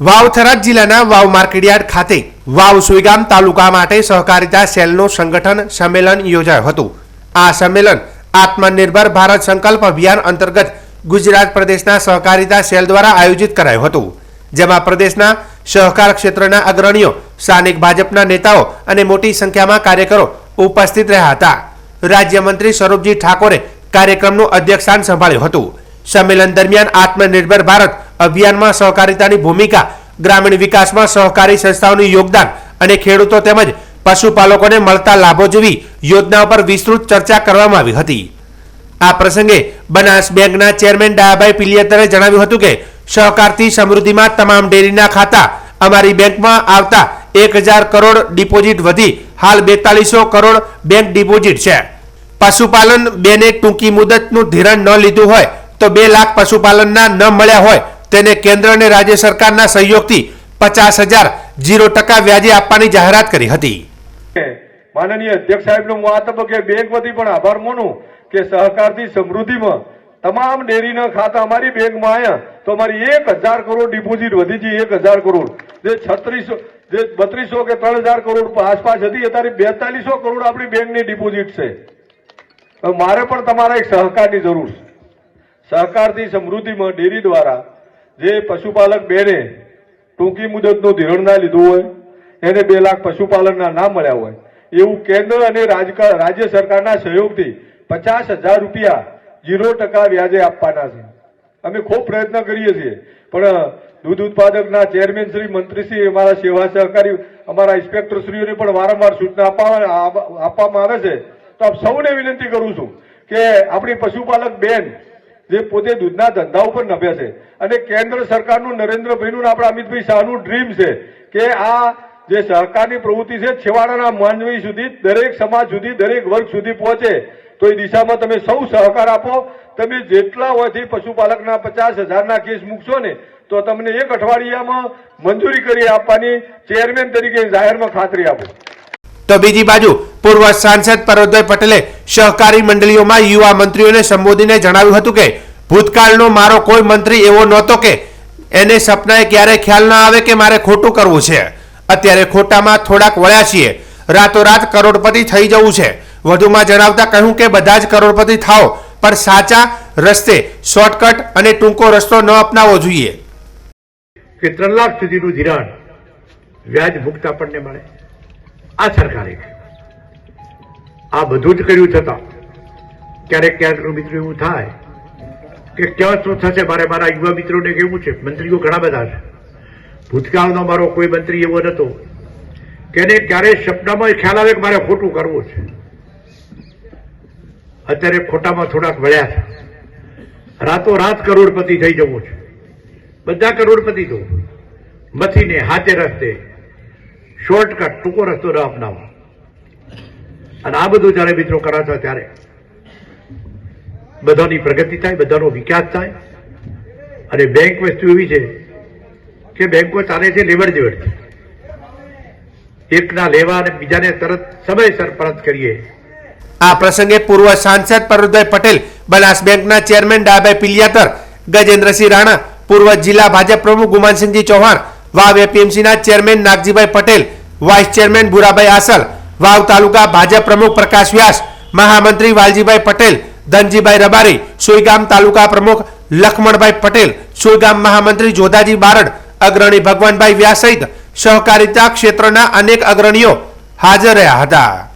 વાવ થરાદ જિલ્લાના વાવ માર્કેટયાર્ડ ખાતે વાવ સુઈગામ તાલુકા માટે સહકારિતા સેલનું સંગઠન સંમેલન યોજાયું હતું. આ સંમેલન આત્મનિર્ભર ભારત સંકલ્પ અભિયાન અંતર્ગત ગુજરાત પ્રદેશના સહકારિતા સેલ દ્વારા આયોજિત કરાયું હતું. જેમાં પ્રદેશના સહકાર ક્ષેત્રના અગ્રણીઓ, સ્થાનિક ભાજપના નેતાઓ અને મોટી સંખ્યામાં કાર્યકરો ઉપસ્થિત રહ્યા હતા. રાજ્યમંત્રી સ્વરૂપજી ઠાકોરે કાર્યક્રમનું અધ્યક્ષસ્થાન સંભાળ્યું હતું. સંમેલન દરમિયાન આત્મનિર્ભર ભારત અભિયાનમાં સહકારિતાની ભૂમિકા, ગ્રામીણ વિકાસમાં સહકારી સંસ્થાઓનું યોગદાન અને ખેડૂતો તેમજ પશુપાલકોને મળતા લાભો જેવી યોજનાઓ પર વિસ્તૃત ચર્ચા કરવામાં આવી હતી. આ પ્રસંગે બનાસ બેંકના ચેરમેન ડાયાભાઈ પિલિયતરે જણાવ્યું હતું કે, સહકારથી સમૃદ્ધિમાં તમામ ડેરીના ખાતા અમારી બેંકમાં આવતા એક હજાર કરોડ ડિપોઝિટ વધી, હાલ બેતાલીસો કરોડ બેંક ડિપોઝિટ છે. પશુપાલન બેને ટૂંકી મુદતનું ધિરાણ ન લીધું હોય તો બે લાખ પશુપાલનના ન મળ્યા હોય તેને કેન્દ્ર અને રાજ્ય સરકારના સહયોગથી પચાસ હજાર જીરો ટકા વ્યાજે આપવાની જાહેરાત કરી હતી. માનનીય અધ્યક્ષ સાહેબનો હું આ તબક્કે બેંક વતી પણ આભાર માનું કે સહકારથી સમૃદ્ધિમાં તમામ ડેરીના ખાતા અમારી બેંકમાં આવ્યા તો અમારી એક હજાર કરોડ ડિપોઝિટ વધી છે, એક હજાર કરોડ. જે છત્રીસો, જે બત્રીસો કે ત્રણ હજાર કરોડ આસપાસ હતી, અત્યારે બેતાલીસો કરોડ આપણી બેંકની ડિપોઝિટ છે. મારે પણ તમારા એક સહકારની જરૂર છે. સહકારથી સમૃદ્ધિમાં ડેરી દ્વારા જે પશુપાલક બેને ટૂંકી મુદતનું ધિરણ ના લીધું હોય, એને બે લાખ પશુપાલનના ના મળ્યા હોય, એવું કેન્દ્ર અને રાજ્ય સરકારના સહયોગથી પચાસ હજાર રૂપિયા જીરો ટકા વ્યાજે આપવાના છે. અમે ખૂબ પ્રયત્ન કરીએ છીએ, પણ દૂધ ઉત્પાદકના ચેરમેન શ્રી મંત્રીશ્રી અમારા સેવા સહકારી અમારા ઇન્સ્પેક્ટર શ્રીઓને પણ વારંવાર સૂચના આપવામાં આવે છે. તો આપ સૌને વિનંતી કરું છું કે આપણી પશુપાલક બેન જે પોતે દૂધના ધંધા ઉપર નભે છે. અને કેન્દ્ર સરકારનું નરેન્દ્રભાઈનું આપણા અમિતભાઈ શાહનું ડ્રીમ છે કે આ જે સહકારની પ્રવૃત્તિ છે છેવાડાના માનવી સુધી, દરેક સમાજ સુધી, દરેક વર્ગ સુધી પહોંચે. તો એ દિશામાં તમે સૌ સહકાર આપો. તમે જેટલા હોયથી પશુપાલકના પચાસ હજારના કેસ મૂકશો ને, તો તમને એક અઠવાડિયામાં મંજૂરી કરી આપવાની ચેરમેન તરીકે જાહેરમાં ખાતરી આપો. તો બીજી બાજુ પૂર્વ સાંસદ પરોદય પટેલે સહકારી મંડળીઓમાં યુવા મંત્રીઓને સંબોધીને જણાવ્યું હતું કે, ભૂતકાળનો મારો કોઈ મંત્રી એવો નહોતો કે એને સપનાએ ક્યારે ખ્યાલ ના આવે કે મારે ખોટું કરવું છે. અત્યારે ખોટામાં થોડાક વળ્યા છીએ. રાતોરાત કરોડપતિ થઈ જવું છે. વધુમાં જણાવતા કહ્યું કે, બધા જ કરોડપતિ થાઓ, પણ સાચા રસ્તે શોર્ટકટ અને ટૂંકો રસ્તો ન અપનાવવો જોઈએ. કે ત્રણ લાખ સુધીનું ધિરાણ વ્યાજ મુક્ત આપણને મળે. આ સરકારે આ બધું જ કર્યું છતાં. ક્યારેક ક્યારેક મિત્રો એવું થાય કે ક્યાં શું થશે? મારે મારા યુવા મિત્રોને કેવું છે, મંત્રીઓ ઘણા બધા છે. ભૂતકાળનો મારો કોઈ મંત્રી એવો નહોતો કે એને ક્યારેય સપનામાં ખ્યાલ આવે કે મારે ખોટું કરવું છે. અત્યારે ખોટામાં થોડાક વળ્યા છે. રાતોરાત કરોડપતિ થઈ જવું છે. બધા કરોડપતિ તો મથીને, હાથે રસ્તે શોર્ટકટ ટૂંકો રસ્તો ન અપનાવો. અને આ બધું જ્યારે મિત્રો કરાશો ત્યારે. બધાની પ્રગતિ થાય, બધાનો વિકાસ થાય. અને બેંક વસ્તુ એવી છે કે બેંકો ચાલે છે લેવડ દેવડ. એકના લેવા અને બીજાને તરત સમયસર પરત કરીએ. આ પ્રસંગે પૂર્વ સાંસદ પરુદય પટેલ, બનાસ બેંકના ચેરમેન ડાભાઈ પિલિયાતર, ગજેન્દ્રસિંહ રાણા, પૂર્વ જિલ્લા ભાજપ પ્રમુખ ગુમાનસિંહજી Chauhan, Vav એપીએમસીના chairman Nagjibhai Patel, vice chairman Bhurabhai Asal Vav તાલુકા ભાજપ પ્રમુખ પ્રકાશ વ્યાસ, મહામંત્રી વાલજીભાઈ પટેલ, ધનજીભાઈ રબારી, સુઈગામ તાલુકા પ્રમુખ લખમણભાઈ પટેલ, સુઈગામ મહામંત્રી જોધાજી બારડ, અગ્રણી ભગવાનભાઈ વ્યાસ સહિત સહકારિતા ક્ષેત્રના અનેક અગ્રણીઓ હાજર રહ્યા હતા.